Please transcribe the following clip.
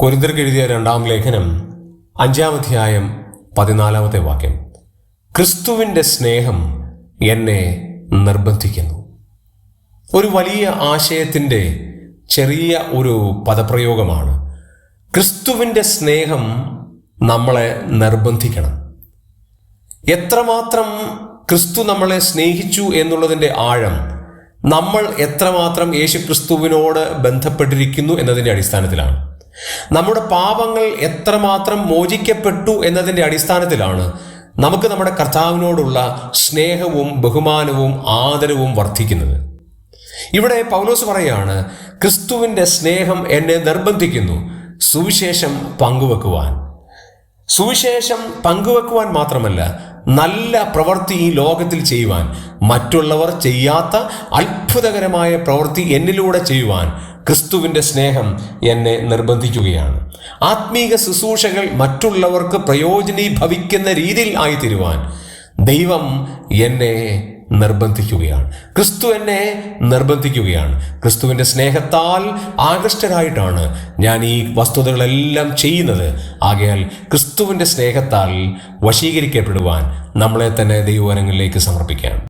കൊരിന്തർക്ക് എഴുതിയ രണ്ടാം ലേഖനം അഞ്ചാം അധ്യായം പതിനാലാമത്തെ വാക്യം. ക്രിസ്തുവിന്റെ സ്നേഹം എന്നെ നിർബന്ധിക്കുന്നു. ഒരു വലിയ ആശയത്തിന്റെ ചെറിയ ഒരു പദപ്രയോഗമാണ്. ക്രിസ്തുവിന്റെ സ്നേഹം നമ്മളെ നിർബന്ധിക്കണം. എത്രമാത്രം ക്രിസ്തു നമ്മളെ സ്നേഹിച്ചു എന്നുള്ളതിന്റെ ആഴം നമ്മൾ എത്രമാത്രം യേശു ക്രിസ്തുവിനോട് ബന്ധപ്പെട്ടിരിക്കുന്നു എന്നതിന്റെ അടിസ്ഥാനത്തിലാണ്. നമ്മുടെ പാപങ്ങൾ എത്രമാത്രം മോചിക്കപ്പെട്ടു എന്നതിന്റെ അടിസ്ഥാനത്തിലാണ് നമുക്ക് നമ്മുടെ കർത്താവിനോടുള്ള സ്നേഹവും ബഹുമാനവും ആദരവും വർദ്ധിക്കുന്നത്. ഇവിടെ പൗലോസ് പറയാണ് ക്രിസ്തുവിന്റെ സ്നേഹം എന്നെ നിർബന്ധിക്കുന്നു. സുവിശേഷം പങ്കുവെക്കുവാൻ. സുവിശേഷം പങ്കുവെക്കുവാൻ മാത്രമല്ല നല്ല പ്രവൃത്തി ഈ ലോകത്തിൽ ചെയ്യുവാൻ മറ്റുള്ളവർ ചെയ്യാത്ത അത്ഭുതകരമായ പ്രവൃത്തി എന്നിലൂടെ ചെയ്യുവാൻ ക്രിസ്തുവിന്റെ സ്നേഹം എന്നെ നിർബന്ധിക്കുകയാണ്. ആത്മീക ശുശ്രൂഷകൾ മറ്റുള്ളവർക്ക് പ്രയോജനീഭവിക്കുന്ന രീതിയിൽ ആയിത്തീരുവാൻ ദൈവം എന്നെ നിർബന്ധിക്കുകയാണ്. ക്രിസ്തു എന്നെ നിർബന്ധിക്കുകയാണ്. ക്രിസ്തുവിന്റെ സ്നേഹത്താൽ ആകൃഷ്ടരായിട്ടാണ് ഞാൻ ഈ വസ്തുതകളെല്ലാം ചെയ്യുന്നത്. ആകയാൽ ക്രിസ്തുവിന്റെ സ്നേഹത്താൽ വശീകരിക്കപ്പെടുവാൻ നമ്മളെ തന്നെ ദൈവവരങ്ങളിലേക്ക് സമർപ്പിക്കാം.